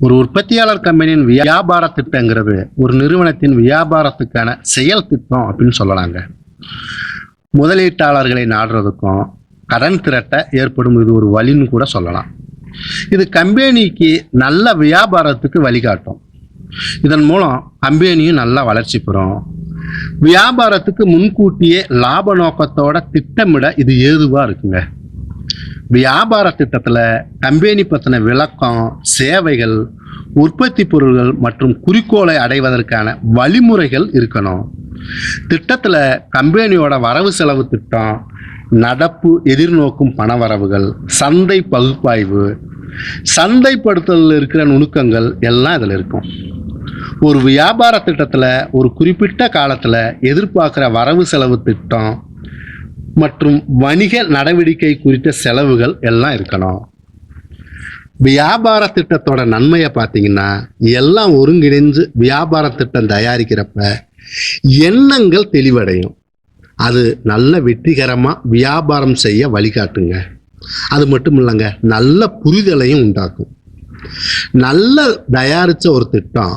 ஒரு உற்பத்தியாளர் கம்பெனியின் வியாபார திட்டங்கிறது ஒரு நிறுவனத்தின் வியாபாரத்துக்கான செயல் திட்டம் அப்படின்னு சொல்லலாங்க. முதலீட்டாளர்களை நாடுறதுக்கும் கடன் திரட்ட ஏற்படும் இது ஒரு வழின்னு கூட சொல்லலாம். இது கம்பெனிக்கு நல்ல வியாபாரத்துக்கு வழிகாட்டும். இதன் மூலம் கம்பெனியும் நல்லா வளர்ச்சி பெறும். வியாபாரத்துக்கு முன்கூட்டியே லாப நோக்கத்தோட திட்டமிட இது ஏதுவா இருக்குங்க. வியாபார திட்டத்தில் கம்பெனி பற்றின விளக்கம் சேவைகள் உற்பத்தி பொருள்கள் மற்றும் குறிக்கோளை அடைவதற்கான வழிமுறைகள் இருக்கணும். திட்டத்தில் கம்பெனியோட வரவு செலவு திட்டம் நடப்பு எதிர்நோக்கும் பணவரவுகள் சந்தை பகுப்பாய்வு சந்தைப்படுத்தலில் இருக்கிற நுணுக்கங்கள் எல்லாம் இதில் இருக்கும். ஒரு வியாபார திட்டத்தில் ஒரு குறிப்பிட்ட காலத்தில் எதிர்பார்க்குற வரவு செலவு திட்டம் மற்றும் வணிக நடவடிக்கை குறித்த செலவுகள் எல்லாம் இருக்கணும். வியாபார திட்டத்தோட நன்மையை பார்த்தீங்கன்னா எல்லாம் ஒருங்கிணைஞ்சு வியாபார திட்டம் தயாரிக்கிறப்ப எண்ணங்கள் தெளிவடையும். அது நல்ல வெற்றிகரமாக வியாபாரம் செய்ய வழிகாட்டுங்க. அது மட்டும் இல்லைங்க நல்ல புரிதலையும் உண்டாக்கும். நல்ல தயாரித்த ஒரு திட்டம்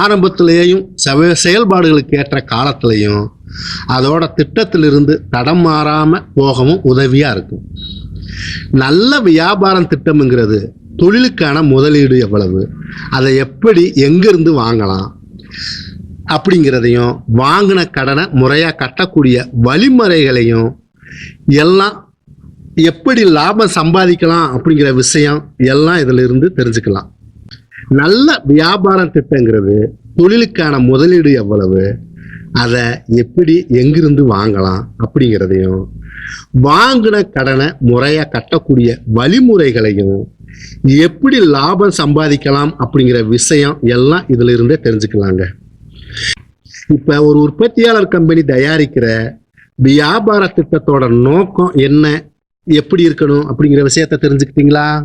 ஆரம்பத்திலேயும் செவ செயல்பாடுகளுக்கு ஏற்ற காலத்திலையும் அதோட திட்டத்திலிருந்து தடம் மாறாமல் போகவும் உதவியாக இருக்கும். நல்ல வியாபாரம் திட்டம்ங்கிறது தொழிலுக்கான முதலீடு எவ்வளவு அதை எப்படி எங்கிருந்து வாங்கலாம் அப்படிங்கிறதையும் வாங்கின கடனை முறையாக கட்டக்கூடிய வழிமுறைகளையும் எல்லாம் எப்படி லாபம் சம்பாதிக்கலாம் அப்படிங்கிற விஷயம் எல்லாம் இதில் இருந்து தெரிஞ்சுக்கலாம். நல்ல வியாபார திட்டங்கிறது தொழிலுக்கான முதலீடு எவ்வளவு அதை எப்படி எங்கிருந்து வாங்கலாம் அப்படிங்கிறதையும் வாங்கின கடனை முறையாக கட்டக்கூடிய வழிமுறைகளையும் எப்படி லாபம் சம்பாதிக்கலாம் அப்படிங்கிற விஷயம் எல்லாம் இதுல இருந்தே தெரிஞ்சுக்கலாங்க. இப்போ ஒரு உற்பத்தியாளர் கம்பெனி தயாரிக்கிற வியாபார திட்டத்தோட நோக்கம் என்ன எப்படி இருக்கணும் அப்படிங்கிற விஷயத்த தெரிஞ்சுக்கிட்டீங்களா?